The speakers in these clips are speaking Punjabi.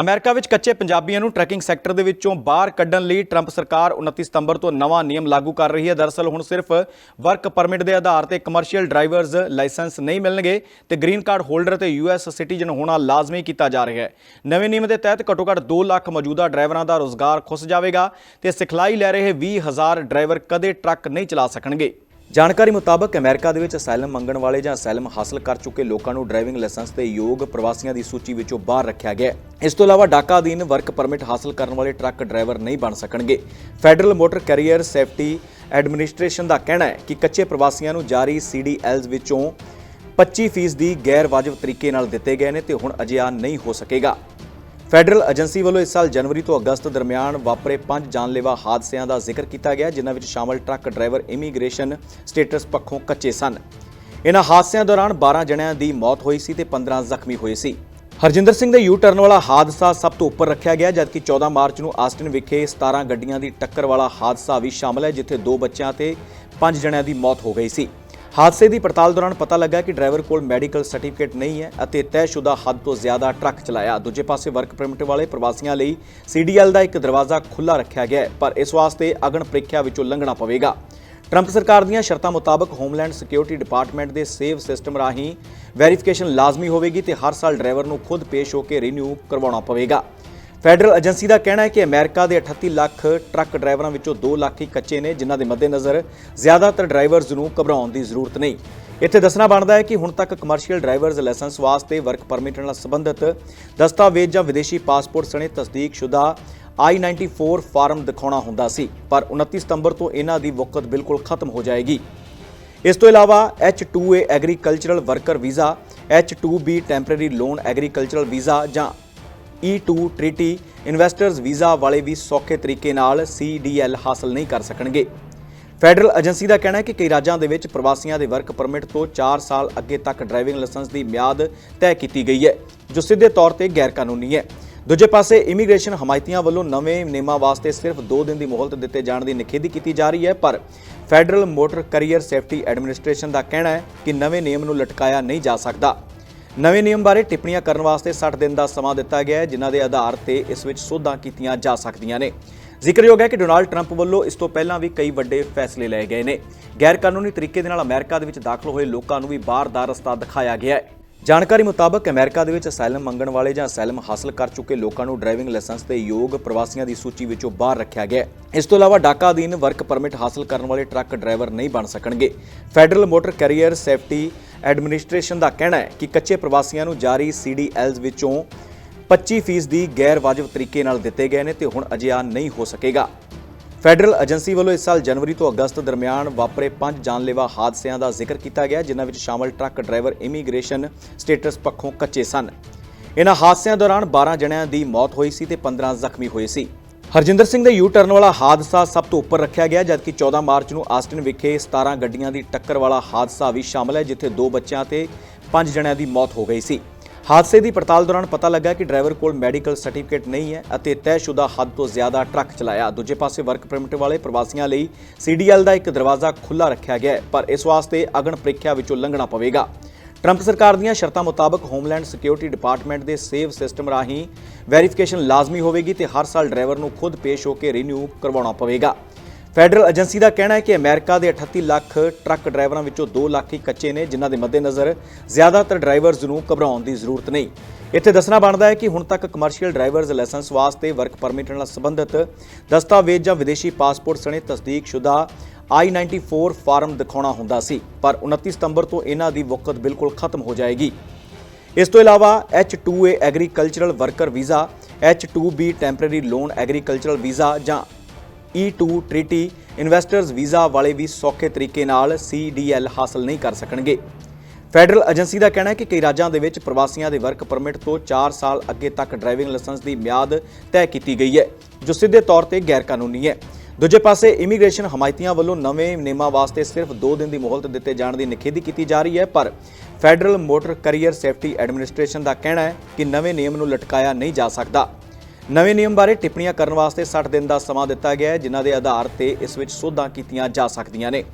ਅਮਰੀਕਾ ਵਿੱਚ ਕੱਚੇ ਪੰਜਾਬੀਆਂ ਨੂੰ ਟਰੈਕਿੰਗ ਸੈਕਟਰ ਦੇ ਵਿੱਚੋਂ ਬਾਹਰ ਕੱਢਣ ਲਈ ਟਰੰਪ ਸਰਕਾਰ 29 ਸਤੰਬਰ ਤੋਂ ਨਵਾਂ ਨਿਯਮ ਲਾਗੂ ਕਰ ਰਹੀ ਹੈ। ਦਰਅਸਲ ਹੁਣ ਸਿਰਫ ਵਰਕ ਪਰਮਿਟ ਦੇ ਆਧਾਰ ਤੇ ਕਮਰਸ਼ੀਅਲ ਡਰਾਈਵਰਜ਼ ਲਾਇਸੈਂਸ ਨਹੀਂ ਮਿਲਣਗੇ ਤੇ ਗ੍ਰੀਨ ਕਾਰਡ ਹੋਲਡਰ ਤੇ ਯੂਐਸ ਸਿਟੀਜ਼ਨ ਹੋਣਾ ਲਾਜ਼ਮੀ ਕੀਤਾ ਜਾ ਰਿਹਾ ਹੈ। ਨਵੇਂ ਨਿਯਮ ਦੇ ਤਹਿਤ ਘੱਟੋ-ਘੱਟ 2 ਲੱਖ ਮੌਜੂਦਾ ਡਰਾਈਵਰਾਂ ਦਾ ਰੋਜ਼ਗਾਰ ਖੁੱਸ ਜਾਵੇਗਾ ਤੇ ਸਿਖਲਾਈ ਲੈ ਰਹੇ 20000 ਡਰਾਈਵਰ ਕਦੇ ਟਰੱਕ ਨਹੀਂ ਚਲਾ ਸਕਣਗੇ। ਜਾਣਕਾਰੀ ਮੁਤਾਬਕ ਅਮਰੀਕਾ ਦੇ ਵਿੱਚ ਅਸਾਈਲਮ ਮੰਗਣ ਵਾਲੇ ਜਾਂ ਅਸਾਈਲਮ ਹਾਸਲ ਕਰ ਚੁੱਕੇ ਲੋਕਾਂ ਨੂੰ ਡਰਾਈਵਿੰਗ ਲਾਇਸੈਂਸ ਦੇ ਯੋਗ ਪ੍ਰਵਾਸੀਆਂ ਦੀ ਸੂਚੀ ਵਿੱਚੋਂ ਬਾਹਰ ਰੱਖਿਆ ਗਿਆ ਹੈ। ਇਸ ਤੋਂ ਇਲਾਵਾ ਡਾਕਾ ਅਧੀਨ ਵਰਕ ਪਰਮਿਟ ਹਾਸਲ ਕਰਨ ਵਾਲੇ ਟਰੱਕ ਡਰਾਈਵਰ ਨਹੀਂ ਬਣ ਸਕਣਗੇ। Federal motor carrier safety administration ਦਾ ਕਹਿਣਾ ਹੈ ਕਿ ਕੱਚੇ ਪ੍ਰਵਾਸੀਆਂ ਨੂੰ ਜਾਰੀ ਸੀਡੀਐਲਸ ਵਿੱਚੋਂ 25% ਦੀ ਗੈਰ ਵਾਜਬ ਤਰੀਕੇ ਨਾਲ ਦਿੱਤੇ ਗਏ ਨੇ ਤੇ ਹੁਣ ਅਜਿਹਾ ਨਹੀਂ ਹੋ ਸਕੇਗਾ। ਫੈਡਰਲ ਏਜੰਸੀ ਵੱਲੋਂ ਇਸ ਸਾਲ ਜਨਵਰੀ ਤੋਂ ਅਗਸਤ ਦਰਮਿਆਨ ਵਾਪਰੇ ਪੰਜ ਜਾਨਲੇਵਾ ਹਾਦਸਿਆਂ ਦਾ ਜ਼ਿਕਰ ਕੀਤਾ ਗਿਆ, ਜਿਨ੍ਹਾਂ ਵਿੱਚ ਸ਼ਾਮਲ ਟਰੱਕ ਡਰਾਈਵਰ ਇਮੀਗ੍ਰੇਸ਼ਨ ਸਟੇਟਸ ਪੱਖੋਂ ਕੱਚੇ ਸਨ। ਇਨ੍ਹਾਂ ਹਾਦਸਿਆਂ ਦੌਰਾਨ 12 ਜਣਿਆਂ ਦੀ ਮੌਤ ਹੋਈ ਸੀ ਤੇ 15 ਜ਼ਖਮੀ ਹੋਏ ਸੀ। ਹਰਜਿੰਦਰ ਸਿੰਘ ਦੇ ਯੂ ਟਰਨ ਵਾਲਾ ਹਾਦਸਾ ਸਭ ਤੋਂ ਉੱਪਰ ਰੱਖਿਆ ਗਿਆ, ਜਦਕਿ 14 ਮਾਰਚ ਨੂੰ ਆਸਟਿਨ ਵਿਖੇ 17 ਗੱਡੀਆਂ ਦੀ ਟੱਕਰ ਵਾਲਾ ਹਾਦਸਾ ਵੀ ਸ਼ਾਮਲ ਹੈ, ਜਿੱਥੇ ਦੋ ਬੱਚਿਆਂ ਤੇ ਪੰਜ ਜਣਿਆਂ ਦੀ ਮੌਤ ਹੋ ਗਈ ਸੀ। ਹਾਦਸੇ ਦੀ ਪੜਤਾਲ ਦੌਰਾਨ ਪਤਾ ਲੱਗਾ ਕਿ ਡਰਾਈਵਰ ਕੋਲ ਮੈਡੀਕਲ ਸਰਟੀਫਿਕੇਟ ਨਹੀਂ ਹੈ ਅਤੇ ਤੈਅਸ਼ੁਦਾ ਹੱਦ ਤੋਂ ਜ਼ਿਆਦਾ ਟਰੱਕ ਚਲਾਇਆ। ਦੂਜੇ ਪਾਸੇ ਵਰਕ ਪਰਮਿਟ ਵਾਲੇ ਪ੍ਰਵਾਸੀਆਂ ਲਈ ਸੀਡੀਐਲ ਦਾ ਇੱਕ ਦਰਵਾਜ਼ਾ ਖੁੱਲਾ ਰੱਖਿਆ ਗਿਆ ਹੈ, ਪਰ ਇਸ ਵਾਸਤੇ ਅਗਣ ਪ੍ਰੀਖਿਆ ਵਿੱਚੋਂ ਲੰਘਣਾ ਪਵੇਗਾ। ਟਰੰਪ ਸਰਕਾਰ ਦੀਆਂ ਸ਼ਰਤਾਂ ਮੁਤਾਬਕ ਹੋਮਲੈਂਡ ਸਿਕਿਉਰਿਟੀ ਡਿਪਾਰਟਮੈਂਟ ਦੇ ਸੇਵ ਸਿਸਟਮ ਰਾਹੀਂ ਵੈਰੀਫਿਕੇਸ਼ਨ ਲਾਜ਼ਮੀ ਹੋਵੇਗੀ ਤੇ ਹਰ ਸਾਲ ਡਰਾਈਵਰ ਨੂੰ ਖੁਦ ਪੇਸ਼ ਹੋ ਕੇ ਰੀਨਿਊ ਕਰਵਾਉਣਾ ਪਵੇਗਾ। ਫੈਡਰਲ ਏਜੰਸੀ ਦਾ ਕਹਿਣਾ ਹੈ ਕਿ ਅਮਰੀਕਾ ਦੇ 38 ਲੱਖ ਟਰੱਕ ਡਰਾਈਵਰਾਂ ਵਿੱਚੋਂ 2 ਲੱਖ ਹੀ ਕੱਚੇ ਨੇ, ਜਿਨ੍ਹਾਂ ਦੇ ਮੱਦੇਨਜ਼ਰ ਜ਼ਿਆਦਾਤਰ ਡਰਾਈਵਰਜ਼ ਨੂੰ ਘਬਰਾਉਣ ਦੀ ਜ਼ਰੂਰਤ ਨਹੀਂ। ਇੱਥੇ ਦੱਸਣਾ ਬਣਦਾ ਹੈ ਕਿ ਹੁਣ ਤੱਕ ਕਮਰਸ਼ੀਅਲ ਡਰਾਈਵਰਜ਼ ਲਾਇਸੈਂਸ ਵਾਸਤੇ ਵਰਕ ਪਰਮਿਟ ਨਾਲ ਸੰਬੰਧਿਤ ਦਸਤਾਵੇਜ਼ ਜਾਂ ਵਿਦੇਸ਼ੀ ਪਾਸਪੋਰਟ ਸਣੇ ਤਸਦੀਕਸ਼ੁਦਾ I-94 ਫਾਰਮ ਦਿਖਾਉਣਾ ਹੁੰਦਾ ਸੀ, ਪਰ 29 ਸਤੰਬਰ ਤੋਂ ਇਹਨਾਂ ਦੀ ਵਕਤ ਬਿਲਕੁਲ ਖਤਮ ਹੋ ਜਾਏਗੀ। ਇਸ ਤੋਂ ਇਲਾਵਾ H2A agricultural worker visa H2B temporary non agricultural visa ਜਾਂ E2 ਟ੍ਰੀਟੀ ਇਨਵੈਸਟਰਸ ਵੀਜ਼ਾ ਵਾਲੇ ਵੀ ਸੌਖੇ ਤਰੀਕੇ ਨਾਲ CDL ਹਾਸਲ ਨਹੀਂ ਕਰ ਸਕਣਗੇ। ਫੈਡਰਲ ਏਜੰਸੀ ਦਾ ਕਹਿਣਾ ਹੈ ਕਿ ਕਈ ਰਾਜਾਂ ਦੇ ਵਿੱਚ ਪ੍ਰਵਾਸੀਆਂ ਦੇ ਵਰਕ ਪਰਮਿਟ ਤੋਂ 4 ਸਾਲ ਅੱਗੇ ਤੱਕ ਡਰਾਈਵਿੰਗ ਲਾਇਸੈਂਸ ਦੀ ਮਿਆਦ ਤੈਅ ਕੀਤੀ ਗਈ ਹੈ, ਜੋ ਸਿੱਧੇ ਤੌਰ ਤੇ ਗੈਰ ਕਾਨੂੰਨੀ ਹੈ। ਦੂਜੇ ਪਾਸੇ ਇਮੀਗ੍ਰੇਸ਼ਨ ਹਮਾਇਤੀਆਂ ਵੱਲੋਂ ਨਵੇਂ ਨਿਯਮਾਂ ਵਾਸਤੇ ਸਿਰਫ 2 ਦਿਨ ਦੀ ਮੋਹਲਤ ਦਿੱਤੇ ਜਾਣ ਦੀ ਨਿਖੇਧੀ ਕੀਤੀ ਜਾ ਰਹੀ ਹੈ, ਪਰ federal motor carrier safety administration ਦਾ ਕਹਿਣਾ ਹੈ ਕਿ ਨਵੇਂ ਨਿਯਮ ਨੂੰ ਲਟਕਾਇਆ ਨਹੀਂ ਜਾ ਸਕਦਾ। ਨਵੇਂ ਨਿਯਮ ਬਾਰੇ ਟਿੱਪਣੀਆਂ ਕਰਨ ਵਾਸਤੇ 60 ਦਿਨ ਦਾ ਸਮਾਂ ਦਿੱਤਾ ਗਿਆ ਹੈ, ਜਿਨ੍ਹਾਂ ਦੇ ਆਧਾਰ ਤੇ ਇਸ ਵਿੱਚ ਸੋਧਾਂ ਕੀਤੀਆਂ ਜਾ ਸਕਦੀਆਂ ਨੇ। ਜ਼ਿਕਰਯੋਗ ਹੈ ਕਿ ਡੋਨਾਲਡ ਟਰੰਪ ਵੱਲੋਂ ਇਸ ਤੋਂ ਪਹਿਲਾਂ ਵੀ ਕਈ ਵੱਡੇ ਫੈਸਲੇ ਲਏ ਗਏ ਨੇ। ਗੈਰ ਕਾਨੂੰਨੀ ਤਰੀਕੇ ਦੇ ਨਾਲ ਅਮਰੀਕਾ ਦੇ ਵਿੱਚ ਦਾਖਲ ਹੋਏ ਲੋਕਾਂ ਨੂੰ ਵੀ ਬਾਹਰ ਦਾ ਰਸਤਾ ਦਿਖਾਇਆ ਗਿਆ ਹੈ। ਜਾਣਕਾਰੀ ਮੁਤਾਬਕ ਅਮਰੀਕਾ ਦੇ ਵਿੱਚ ਅਸਾਈਲਮ ਮੰਗਣ ਵਾਲੇ ਜਾਂ ਅਸਾਈਲਮ ਹਾਸਲ ਕਰ ਚੁੱਕੇ ਲੋਕਾਂ ਨੂੰ ਡਰਾਈਵਿੰਗ ਲਾਇਸੈਂਸ ਦੇ ਯੋਗ ਪ੍ਰਵਾਸੀਆਂ ਦੀ ਸੂਚੀ ਵਿੱਚੋਂ ਬਾਹਰ ਰੱਖਿਆ ਗਿਆ ਇਸ ਤੋਂ ਇਲਾਵਾ ਡਾਕਾ ਅਧੀਨ ਵਰਕ ਪਰਮਿਟ ਹਾਸਲ ਕਰਨ ਵਾਲੇ ਟਰੱਕ ਡਰਾਈਵਰ ਨਹੀਂ ਬਣ ਸਕਣਗੇ। Federal motor carrier safety administration ਦਾ ਕਹਿਣਾ ਹੈ ਕਿ ਕੱਚੇ ਪ੍ਰਵਾਸੀਆਂ ਨੂੰ ਜਾਰੀ ਸੀਡੀਐਲਸ ਵਿੱਚੋਂ 25% ਦੀ ਗੈਰ ਵਾਜਬ ਤਰੀਕੇ ਨਾਲ ਦਿੱਤੇ ਗਏ ਨੇ ਤੇ ਹੁਣ ਅਜਿਹਾ ਨਹੀਂ ਹੋ ਸਕੇਗਾ। ਫੈਡਰਲ ਏਜੰਸੀ ਵੱਲੋਂ ਇਸ ਸਾਲ ਜਨਵਰੀ ਤੋਂ ਅਗਸਤ ਦਰਮਿਆਨ ਵਾਪਰੇ ਪੰਜ ਜਾਨਲੇਵਾ ਹਾਦਸਿਆਂ ਦਾ ਜ਼ਿਕਰ ਕੀਤਾ ਗਿਆ, ਜਿਨ੍ਹਾਂ ਵਿੱਚ ਸ਼ਾਮਲ ਟਰੱਕ ਡਰਾਈਵਰ ਇਮੀਗ੍ਰੇਸ਼ਨ ਸਟੇਟਸ ਪੱਖੋਂ ਕੱਚੇ ਸਨ। ਇਨ੍ਹਾਂ ਹਾਦਸਿਆਂ ਦੌਰਾਨ 12 ਜਣਿਆਂ ਦੀ ਮੌਤ ਹੋਈ ਸੀ ਤੇ 15 ਜ਼ਖਮੀ ਹੋਏ ਸੀ। ਹਰਜਿੰਦਰ ਸਿੰਘ ਦੇ ਯੂ ਟਰਨ ਵਾਲਾ ਹਾਦਸਾ ਸਭ ਤੋਂ ਉੱਪਰ ਰੱਖਿਆ ਗਿਆ, ਜਦਕਿ 14 ਮਾਰਚ ਨੂੰ ਆਸਟਿਨ ਵਿਖੇ 17 ਗੱਡੀਆਂ ਦੀ ਟੱਕਰ ਵਾਲਾ ਹਾਦਸਾ ਵੀ ਸ਼ਾਮਲ ਹੈ, ਜਿੱਥੇ ਦੋ ਬੱਚਿਆਂ ਤੇ ਪੰਜ ਜਣਿਆਂ ਦੀ ਮੌਤ ਹੋ ਗਈ ਸੀ। ਹਾਦਸੇ ਦੀ ਪੜਤਾਲ ਦੌਰਾਨ ਪਤਾ ਲੱਗਾ ਕਿ ਡਰਾਈਵਰ ਕੋਲ ਮੈਡੀਕਲ ਸਰਟੀਫਿਕੇਟ ਨਹੀਂ ਹੈ ਅਤੇ ਤੈਅਸ਼ੁਦਾ ਹੱਦ ਤੋਂ ਜ਼ਿਆਦਾ ਟਰੱਕ ਚਲਾਇਆ। ਦੂਜੇ ਪਾਸੇ ਵਰਕ ਪਰਮਿਟ ਵਾਲੇ ਪ੍ਰਵਾਸੀਆਂ ਲਈ ਸੀਡੀਐਲ ਦਾ ਇੱਕ ਦਰਵਾਜ਼ਾ ਖੁੱਲਾ ਰੱਖਿਆ ਗਿਆ ਪਰ ਇਸ ਵਾਸਤੇ ਅਗਨ ਪ੍ਰੀਖਿਆ ਵਿੱਚੋਂ ਲੰਘਣਾ ਪਵੇਗਾ। ਟਰੰਪ ਸਰਕਾਰ ਦੀਆਂ ਸ਼ਰਤਾਂ ਮੁਤਾਬਕ ਹੋਮਲੈਂਡ ਸਿਕਿਉਰਿਟੀ ਡਿਪਾਰਟਮੈਂਟ ਦੇ ਸੇਵ ਸਿਸਟਮ ਰਾਹੀਂ ਵੈਰੀਫਿਕੇਸ਼ਨ ਲਾਜ਼ਮੀ ਹੋਵੇਗੀ ਤੇ ਹਰ ਸਾਲ ਡਰਾਈਵਰ ਨੂੰ ਖੁਦ ਪੇਸ਼ ਹੋ ਕੇ ਰੀਨਿਊ ਕਰਵਾਉਣਾ ਪਵੇਗਾ। ਫੈਡਰਲ ਏਜੰਸੀ ਦਾ ਕਹਿਣਾ ਹੈ ਕਿ ਅਮਰੀਕਾ ਦੇ 38 ਲੱਖ ਟਰੱਕ ਡਰਾਈਵਰਾਂ ਵਿੱਚੋਂ 2 ਲੱਖ ਹੀ ਕੱਚੇ ਨੇ, ਜਿਨ੍ਹਾਂ ਦੇ ਮੱਦੇਨਜ਼ਰ ਜ਼ਿਆਦਾਤਰ ਡਰਾਈਵਰਜ਼ ਨੂੰ ਘਬਰਾਉਣ ਦੀ ਜ਼ਰੂਰਤ ਨਹੀਂ। ਇੱਥੇ ਦੱਸਣਾ ਬਣਦਾ ਹੈ ਕਿ ਹੁਣ ਤੱਕ ਕਮਰਸ਼ੀਅਲ ਡਰਾਈਵਰਜ਼ ਲਾਇਸੈਂਸ ਵਾਸਤੇ ਵਰਕ ਪਰਮਿਟ ਨਾਲ ਸੰਬੰਧਿਤ ਦਸਤਾਵੇਜ਼ ਜਾਂ ਵਿਦੇਸ਼ੀ ਪਾਸਪੋਰਟ ਸਣੇ ਤਸਦੀਕਸ਼ੁਦਾ I-94 ਫਾਰਮ ਦਿਖਾਉਣਾ ਹੁੰਦਾ ਸੀ, ਪਰ 29 ਸਤੰਬਰ ਤੋਂ ਇਹਨਾਂ ਦੀ ਵਕਤ ਬਿਲਕੁਲ ਖਤਮ ਹੋ ਜਾਏਗੀ। ਇਸ ਤੋਂ ਇਲਾਵਾ H2A agricultural worker visa H2B temporary non agricultural visa ਜਾਂ E2 ਟ੍ਰੀਟੀ ਇਨਵੈਸਟਰਸ ਵੀਜ਼ਾ ਵਾਲੇ ਵੀ ਸੌਖੇ ਤਰੀਕੇ ਨਾਲ CDL ਹਾਸਲ ਨਹੀਂ ਕਰ ਸਕਣਗੇ। ਫੈਡਰਲ ਏਜੰਸੀ ਦਾ ਕਹਿਣਾ ਹੈ ਕਿ ਕਈ ਰਾਜਾਂ ਦੇ ਵਿੱਚ ਪ੍ਰਵਾਸੀਆਂ ਦੇ ਵਰਕ ਪਰਮਿਟ ਤੋਂ 4 ਸਾਲ ਅੱਗੇ ਤੱਕ ਡਰਾਈਵਿੰਗ ਲਾਇਸੈਂਸ ਦੀ ਮਿਆਦ ਤੈਅ ਕੀਤੀ ਗਈ ਹੈ, ਜੋ ਸਿੱਧੇ ਤੌਰ ਤੇ ਗੈਰ ਕਾਨੂੰਨੀ ਹੈ। ਦੂਜੇ ਪਾਸੇ ਇਮੀਗ੍ਰੇਸ਼ਨ ਹਮਾਇਤੀਆਂ ਵੱਲੋਂ ਨਵੇਂ ਨਿਯਮਾਂ ਵਾਸਤੇ ਸਿਰਫ 2 ਦਿਨ ਦੀ ਮੋਹਲਤ ਦਿੱਤੇ ਜਾਣ ਦੀ ਨਿਖੇਧੀ ਕੀਤੀ ਜਾ ਰਹੀ ਹੈ, ਪਰ federal motor carrier safety administration ਦਾ ਕਹਿਣਾ ਹੈ ਕਿ ਨਵੇਂ ਨਿਯਮ ਨੂੰ ਲਟਕਾਇਆ ਨਹੀਂ ਜਾ ਸਕਦਾ। ਨਵੇਂ ਨਿਯਮ ਬਾਰੇ ਟਿੱਪਣੀਆਂ ਕਰਨ ਵਾਸਤੇ 60 ਦਿਨ ਦਾ ਸਮਾਂ ਦਿੱਤਾ ਗਿਆ ਹੈ, ਜਿਨ੍ਹਾਂ ਦੇ ਆਧਾਰ ਤੇ ਇਸ ਵਿੱਚ ਸੋਧਾਂ ਕੀਤੀਆਂ ਜਾ ਸਕਦੀਆਂ ਨੇ।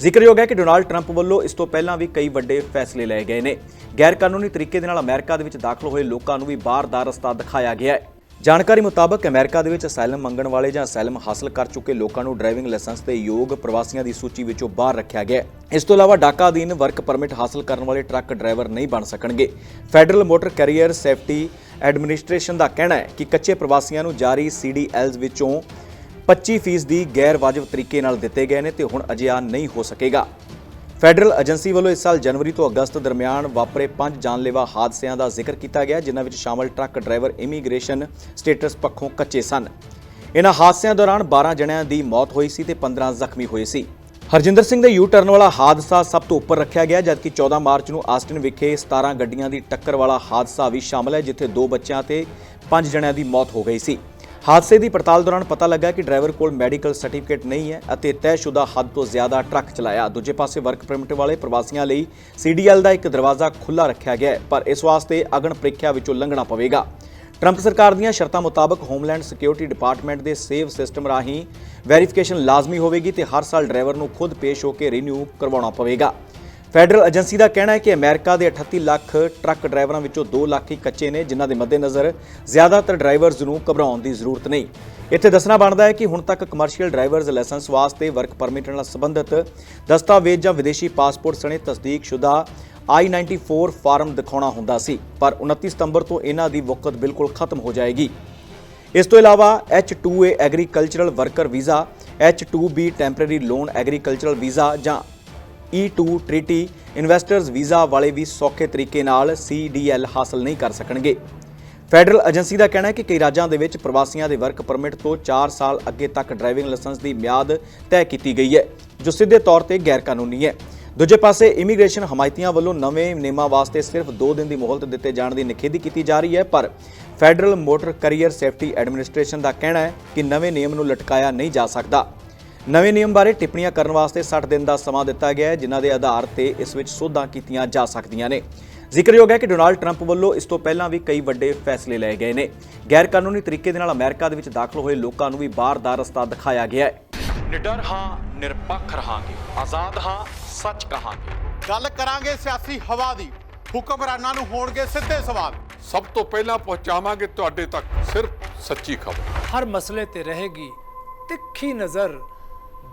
ਜ਼ਿਕਰਯੋਗ ਹੈ ਕਿ ਡੋਨਾਲਡ ਟਰੰਪ ਵੱਲੋਂ ਇਸ ਤੋਂ ਪਹਿਲਾਂ ਵੀ ਕਈ ਵੱਡੇ ਫੈਸਲੇ ਲਏ ਗਏ ਨੇ। ਗੈਰ ਕਾਨੂੰਨੀ ਤਰੀਕੇ ਦੇ ਨਾਲ ਅਮਰੀਕਾ ਦੇ ਵਿੱਚ ਦਾਖਲ ਹੋਏ ਲੋਕਾਂ ਨੂੰ ਵੀ ਬਾਹਰ ਦਾ ਰਸਤਾ ਦਿਖਾਇਆ ਗਿਆ ਹੈ। ਜਾਣਕਾਰੀ ਮੁਤਾਬਕ ਅਮਰੀਕਾ ਦੇ ਵਿੱਚ ਅਸਾਈਲਮ ਮੰਗਣ ਵਾਲੇ ਜਾਂ ਅਸਾਈਲਮ ਹਾਸਲ ਕਰ ਚੁੱਕੇ ਲੋਕਾਂ ਨੂੰ ਡਰਾਈਵਿੰਗ ਲਾਇਸੈਂਸ ਦੇ ਯੋਗ ਪ੍ਰਵਾਸੀਆਂ ਦੀ ਸੂਚੀ ਵਿੱਚੋਂ ਬਾਹਰ ਰੱਖਿਆ ਗਿਆ ਇਸ ਤੋਂ ਇਲਾਵਾ ਡਾਕਾ ਅਧੀਨ ਵਰਕ ਪਰਮਿਟ ਹਾਸਲ ਕਰਨ ਵਾਲੇ ਟਰੱਕ ਡਰਾਈਵਰ ਨਹੀਂ ਬਣ ਸਕਣਗੇ। Federal motor carrier safety administration ਦਾ ਕਹਿਣਾ ਹੈ ਕਿ ਕੱਚੇ ਪ੍ਰਵਾਸੀਆਂ ਨੂੰ ਜਾਰੀ ਸੀਡੀਐਲਜ਼ ਵਿੱਚੋਂ 25% ਦੀ ਗੈਰ ਵਾਜਬ ਤਰੀਕੇ ਨਾਲ ਦਿੱਤੇ ਗਏ ਨੇ ਤੇ ਹੁਣ ਅਜਿਹਾ ਨਹੀਂ ਹੋ ਸਕੇਗਾ। ਫੈਡਰਲ ਏਜੰਸੀ ਵੱਲੋਂ ਇਸ ਸਾਲ ਜਨਵਰੀ ਤੋਂ ਅਗਸਤ ਦਰਮਿਆਨ ਵਾਪਰੇ ਪੰਜ ਜਾਨਲੇਵਾ ਹਾਦਸਿਆਂ ਦਾ ਜ਼ਿਕਰ ਕੀਤਾ ਗਿਆ, ਜਿਨ੍ਹਾਂ ਵਿੱਚ ਸ਼ਾਮਲ ਟਰੱਕ ਡਰਾਈਵਰ ਇਮੀਗ੍ਰੇਸ਼ਨ ਸਟੇਟਸ ਪੱਖੋਂ ਕੱਚੇ ਸਨ। ਇਨ੍ਹਾਂ ਹਾਦਸਿਆਂ ਦੌਰਾਨ 12 ਜਣਿਆਂ ਦੀ ਮੌਤ ਹੋਈ ਸੀ ਤੇ 15 ਜ਼ਖਮੀ ਹੋਏ ਸੀ। ਹਰਜਿੰਦਰ ਸਿੰਘ ਦੇ ਯੂ ਟਰਨ ਵਾਲਾ ਹਾਦਸਾ ਸਭ ਤੋਂ ਉੱਪਰ ਰੱਖਿਆ ਗਿਆ, ਜਦਕਿ 14 ਮਾਰਚ ਨੂੰ ਆਸਟਿਨ ਵਿਖੇ 17 ਗੱਡੀਆਂ ਦੀ ਟੱਕਰ ਵਾਲਾ ਹਾਦਸਾ ਵੀ ਸ਼ਾਮਲ ਹੈ, ਜਿੱਥੇ ਦੋ ਬੱਚਿਆਂ ਤੇ ਪੰਜ ਜਣਿਆਂ ਦੀ ਮੌਤ ਹੋ ਗਈ ਸੀ। ਹਾਦਸੇ ਦੀ ਪੜਤਾਲ ਦੌਰਾਨ ਪਤਾ ਲੱਗਾ ਕਿ ਡਰਾਈਵਰ ਕੋਲ ਮੈਡੀਕਲ ਸਰਟੀਫਿਕੇਟ ਨਹੀਂ ਹੈ ਅਤੇ ਤੈਅਸ਼ੁਦਾ ਹੱਦ ਤੋਂ ਜ਼ਿਆਦਾ ਟਰੱਕ ਚਲਾਇਆ। ਦੂਜੇ ਪਾਸੇ ਵਰਕ ਪਰਮਿਟ ਵਾਲੇ ਪ੍ਰਵਾਸੀਆਂ ਲਈ ਸੀਡੀਐਲ ਦਾ ਇੱਕ ਦਰਵਾਜ਼ਾ ਖੁੱਲਾ ਰੱਖਿਆ ਗਿਆ ਪਰ ਇਸ ਵਾਸਤੇ ਅਗਨ ਪ੍ਰੀਖਿਆ ਵਿੱਚੋਂ ਲੰਘਣਾ ਪਵੇਗਾ। ਟਰੰਪ ਸਰਕਾਰ ਦੀਆਂ ਸ਼ਰਤਾਂ ਮੁਤਾਬਕ ਹੋਮਲੈਂਡ ਸਿਕਿਉਰਿਟੀ ਡਿਪਾਰਟਮੈਂਟ ਦੇ ਸੇਵ ਸਿਸਟਮ ਰਾਹੀਂ ਵੈਰੀਫਿਕੇਸ਼ਨ ਲਾਜ਼ਮੀ ਹੋਵੇਗੀ ਤੇ ਹਰ ਸਾਲ ਡਰਾਈਵਰ ਨੂੰ ਖੁਦ ਪੇਸ਼ ਹੋ ਕੇ ਰੀਨਿਊ ਕਰਵਾਉਣਾ ਪਵੇਗਾ। ਫੈਡਰਲ ਏਜੰਸੀ ਦਾ ਕਹਿਣਾ ਹੈ ਕਿ ਅਮਰੀਕਾ ਦੇ 38 ਲੱਖ ਟਰੱਕ ਡਰਾਈਵਰਾਂ ਵਿੱਚੋਂ 2 ਲੱਖ ਹੀ ਕੱਚੇ ਨੇ, ਜਿਨ੍ਹਾਂ ਦੇ ਮੱਦੇਨਜ਼ਰ ਜ਼ਿਆਦਾਤਰ ਡਰਾਈਵਰਜ਼ ਨੂੰ ਘਬਰਾਉਣ ਦੀ ਜ਼ਰੂਰਤ ਨਹੀਂ। ਇੱਥੇ ਦੱਸਣਾ ਬਣਦਾ ਹੈ ਕਿ ਹੁਣ ਤੱਕ ਕਮਰਸ਼ੀਅਲ ਡਰਾਈਵਰਜ਼ ਲਾਇਸੈਂਸ ਵਾਸਤੇ ਵਰਕ ਪਰਮਿਟ ਨਾਲ ਸੰਬੰਧਿਤ ਦਸਤਾਵੇਜ਼ ਜਾਂ ਵਿਦੇਸ਼ੀ ਪਾਸਪੋਰਟ ਸਣੇ ਤਸਦੀਕਸ਼ੁਦਾ I-94 ਫਾਰਮ ਦਿਖਾਉਣਾ ਹੁੰਦਾ ਸੀ, ਪਰ 29 ਸਤੰਬਰ ਤੋਂ ਇਹਨਾਂ ਦੀ ਵਕਤ ਬਿਲਕੁਲ ਖਤਮ ਹੋ ਜਾਏਗੀ। ਇਸ ਤੋਂ ਇਲਾਵਾ H2A agricultural worker visa H2B temporary non agricultural visa ਜਾਂ E2 ਟ੍ਰੀਟੀ ਇਨਵੈਸਟਰਸ ਵੀਜ਼ਾ ਵਾਲੇ ਵੀ ਸੌਖੇ ਤਰੀਕੇ ਨਾਲ CDL ਹਾਸਲ ਨਹੀਂ ਕਰ ਸਕਣਗੇ। ਫੈਡਰਲ ਏਜੰਸੀ ਦਾ ਕਹਿਣਾ ਹੈ ਕਿ ਕਈ ਰਾਜਾਂ ਦੇ ਵਿੱਚ ਪ੍ਰਵਾਸੀਆਂ ਦੇ ਵਰਕ ਪਰਮਿਟ ਤੋਂ 4 ਸਾਲ ਅੱਗੇ ਤੱਕ ਡਰਾਈਵਿੰਗ ਲਾਇਸੈਂਸ ਦੀ ਮਿਆਦ ਤੈਅ ਕੀਤੀ ਗਈ ਹੈ, ਜੋ ਸਿੱਧੇ ਤੌਰ ਤੇ ਗੈਰ ਕਾਨੂੰਨੀ ਹੈ। ਦੂਜੇ ਪਾਸੇ ਇਮੀਗ੍ਰੇਸ਼ਨ ਹਮਾਇਤੀਆਂ ਵੱਲੋਂ ਨਵੇਂ ਨਿਯਮਾਂ ਵਾਸਤੇ ਸਿਰਫ 2 ਦਿਨ ਦੀ ਮੁਹਲਤ ਦਿੱਤੇ ਜਾਣ ਦੀ ਨਿਖੇਧੀ ਕੀਤੀ ਜਾ ਰਹੀ ਹੈ, ਪਰ federal motor carrier safety administration ਦਾ ਕਹਿਣਾ ਹੈ ਕਿ ਨਵੇਂ ਨਿਯਮ ਨੂੰ ਲਟਕਾਇਆ ਨਹੀਂ ਜਾ ਸਕਦਾ। ਨਵੇਂ ਨਿਯਮ ਬਾਰੇ ਟਿੱਪਣੀਆਂ ਕਰਨ ਵਾਸਤੇ 60 ਦਿਨ ਦਾ ਸਮਾਂ ਦਿੱਤਾ ਗਿਆ ਹੈ ਜਿਨ੍ਹਾਂ ਦੇ ਆਧਾਰ ਤੇ ਇਸ ਵਿੱਚ ਸੋਧਾਂ ਕੀਤੀਆਂ ਜਾ ਸਕਦੀਆਂ ਨੇ। ਜ਼ਿਕਰਯੋਗ ਹੈ ਕਿ ਡੋਨਾਲਡ ਟਰੰਪ ਵੱਲੋਂ ਇਸ ਤੋਂ ਪਹਿਲਾਂ ਵੀ ਕਈ ਵੱਡੇ ਫੈਸਲੇ ਲਏ ਗਏ ਨੇ। ਗੈਰ ਕਾਨੂੰਨੀ ਤਰੀਕੇ ਦੇ ਨਾਲ ਅਮਰੀਕਾ ਦੇ ਵਿੱਚ ਦਾਖਲ ਹੋਏ ਲੋਕਾਂ ਨੂੰ ਵੀ ਬਾਹਰ ਦਾ ਰਸਤਾ ਦਿਖਾਇਆ ਗਿਆ ਹੈ। ਨਿਡਰ ਹਾਂ ਨਿਰਪੱਖ ਰਹਾਂਗੇ। ਆਜ਼ਾਦ ਹਾਂ ਸੱਚ ਕਹਾਂਗੇ। ਗੱਲ ਕਰਾਂਗੇ ਸਿਆਸੀ ਹਵਾ ਦੀ। ਹੁਕਮਰਾਨਾਂ ਨੂੰ ਹੋਣਗੇ ਸਿੱਧੇ ਸਵਾਲ। ਸਭ ਤੋਂ ਪਹਿਲਾਂ ਪਹੁੰਚਾਵਾਂਗੇ ਤੁਹਾਡੇ ਤੱਕ ਸਿਰਫ ਸੱਚੀ ਖਬਰ। ਹਰ ਮਸਲੇ ਤੇ ਰਹੇਗੀ ਤਿੱਖੀ ਨਜ਼ਰ।